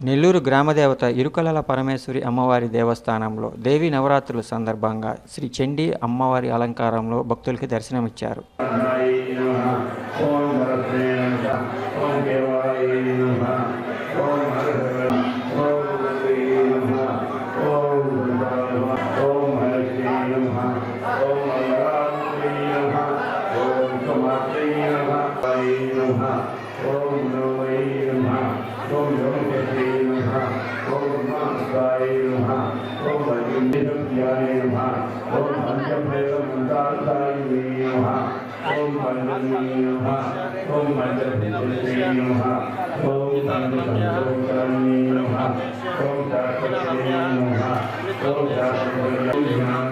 నెల్లూరు గ్రామదేవత ఇరుకలల పరమేశ్వరి అమ్మవారి దేవస్థానంలో దేవి నవరాత్రుల సందర్భంగా శ్రీ చండీ అమ్మవారి అలంకారంలో భక్తులకి దర్శనమిచ్చారు ఓం నమః ఓం నమః ఓం అజింద్యాయ నమః ఓం పంచభైరవంతాయ నమః ఓం పంచమీ నమః ఓం పంచభూతే నమః ఓం పంచభూతాని నమః ఓం శాశ్వతే నమః ఓం శాశ్వతే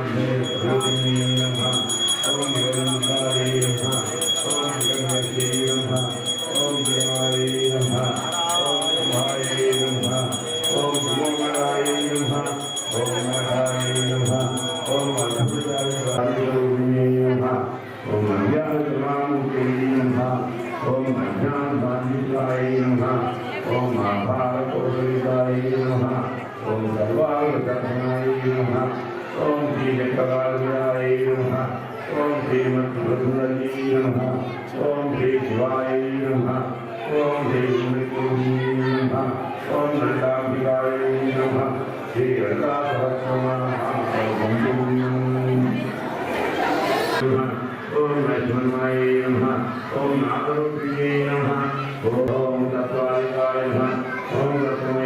ఓం అజ్ఞానబాధితాయ నమః ఓం ఆభారకోవిదాయ నమః ఓం సర్వాంగదర్శనాయ నమః ఓం శ్రీచక్రవార్యాయ నమః ఓం శ్రీమద్వసురజీ నమః ఓం శ్రీ శివాయ నమః ఓం శ్రీ మృత్యుజీ ఓం నందాంబికాయ శ్రీ లక్ష్మణాయ నమః ఓం నాగరూపిణ్యై నమః. ఓం తత్వాలికాయ నమః. ఓం రత్నమై